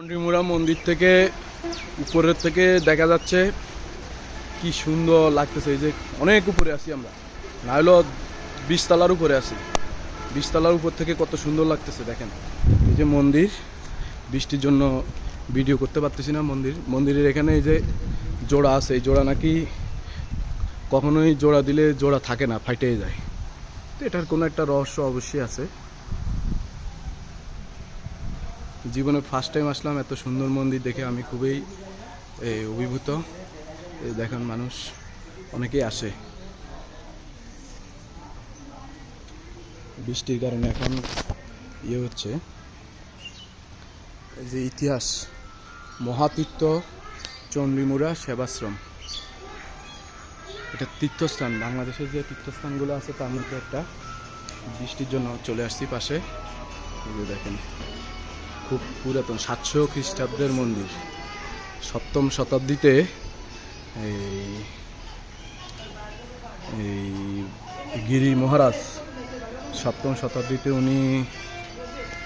চন্ডীমুড়া মন্দির থেকে উপরের থেকে দেখা যাচ্ছে কি সুন্দর লাগতেছে। এই যে অনেক উপরে আছি আমরা। না হলো বিশতলার উপরে আছি। বিশতলার উপর থেকে কত সুন্দর লাগতেছে দেখেন। এই যে মন্দির, বৃষ্টির জন্য ভিডিও করতে পারতেছি না মন্দির। মন্দিরের এখানে এই যে জোড়া আছে। এই জোড়া নাকি কখনোই জোড়া দিলে জোড়া থাকে না ফাইটে যায়। তো এটার কোনো একটা রহস্য অবশ্যই আছে। জীবনে ফার্স্ট টাইম আসলাম, এত সুন্দর মন্দির দেখে আমি খুবই অভিভূত। দেখেন মানুষ, অনেকেই আসে। বৃষ্টির কারণে এখন ইয়ে হচ্ছে। যে ইতিহাস, মহাতীর্থ চন্ডীমুড়া সেবাশ্রম। এটা তীর্থস্থান, বাংলাদেশের যে তীর্থস্থানগুলো আছে তার মধ্যে একটা। বৃষ্টির জন্য চলে আসছি পাশে। দেখেন। খুব পুরাতন, সাতশো খ্রিস্টাব্দের মন্দির। সপ্তম শতাব্দীতে এই এই গিরি মহারাজ, সপ্তম শতাব্দীতে উনি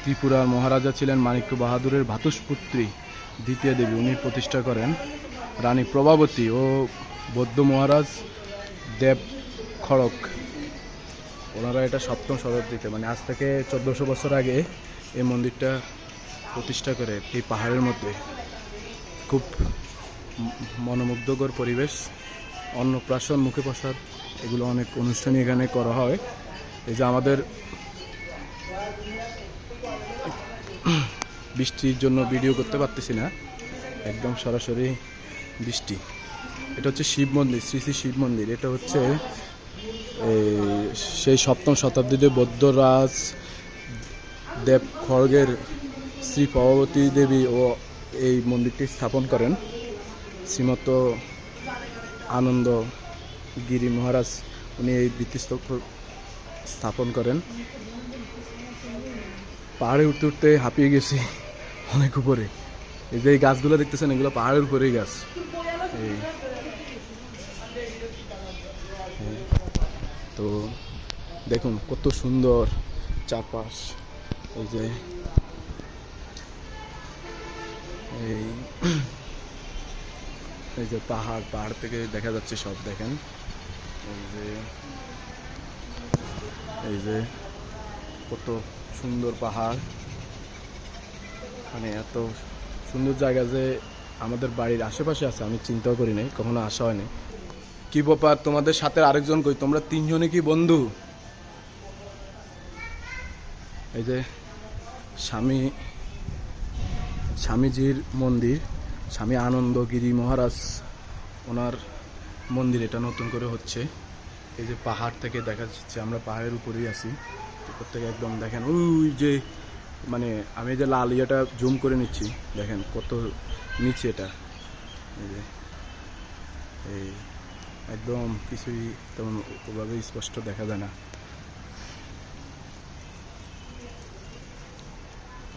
ত্রিপুরার মহারাজা ছিলেন মাণিক্য বাহাদুরের ভাতুষপুত্রী দ্বিতীয় দেবী। উনি প্রতিষ্ঠা করেন রানী প্রভাবতী ও বৌদ্ধ মহারাজ দেব খড়ক। ওনারা এটা সপ্তম শতাব্দীতে মানে আজ থেকে চোদ্দোশো বছর আগে এই মন্দিরটা প্রতিষ্ঠা করে এই পাহাড়ের মধ্যে। খুব মনোমুগ্ধকর পরিবেশ, অন্নপ্রাশন, মুখে প্রসাদ, এগুলো অনেক অনুষ্ঠানই এখানে করা হয়। এই যে আমাদের বৃষ্টির জন্য ভিডিও করতে পারতেছি না, একদম সরাসরি বৃষ্টি। এটা হচ্ছে শিব মন্দির, শ্রী শ্রী শিব মন্দির। এটা হচ্ছে সেই সপ্তম শতাব্দীতে বৌদ্ধরাজ দেব খড়গের শ্রী পরবতী দেবী ও এই মন্দিরটি স্থাপন করেন শ্রীমত আনন্দ গিরি মহারাজ। উনি এই ভিত্তিস্তম্ভ স্থাপন করেন। পাহাড়ে উঠতে উঠতে হাঁপিয়ে গেছি অনেক উপরে। এই যে এই গাছগুলো দেখতেছেন, এগুলো পাহাড়ের উপরেই গাছ। এই। তো দেখুন, কত সুন্দর চারপাশ। এই যে এই এই যে পাহাড় পাহাড় থেকে দেখা যাচ্ছে সব, দেখেন। এই যে এই যে কত সুন্দর পাহাড়। মানে এত সুন্দর জায়গা যে আমাদের বাড়ির আশেপাশে আছে, আমি চিন্তাও করি নাই, কখনো আসা হয়নি। কি ব্যাপার, তোমাদের সাথে আরেকজন কই? তোমরা তিনজনে কি বন্ধু? এই যে স্বামী স্বামীজির মন্দির, স্বামী আনন্দগিরি মহারাজ, ওনার মন্দির এটা নতুন করে হচ্ছে। এই যে পাহাড় থেকে দেখা যাচ্ছে, আমরা পাহাড়ের উপরেই আছি। উপর থেকে একদম দেখেন, ওই যে মানে আমি যে লাল ইয়েটা জুম করে নিচ্ছি, দেখেন কত নিচে এটা। এই যে, এই একদম কিছুই তেমন ওভাবে স্পষ্ট দেখা যায় না।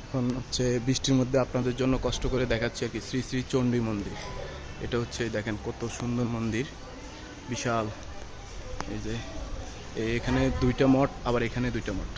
এখন হচ্ছে বৃষ্টির মধ্যে আপনাদের জন্য কষ্ট করে দেখাচ্ছি আর কি শ্রী শ্রী চণ্ডী মন্দির। এটা হচ্ছে, দেখেন কত সুন্দর মন্দির। বিশাল। এই যে এখানে দুইটা মঠ, আবার এখানে দুইটা মঠ।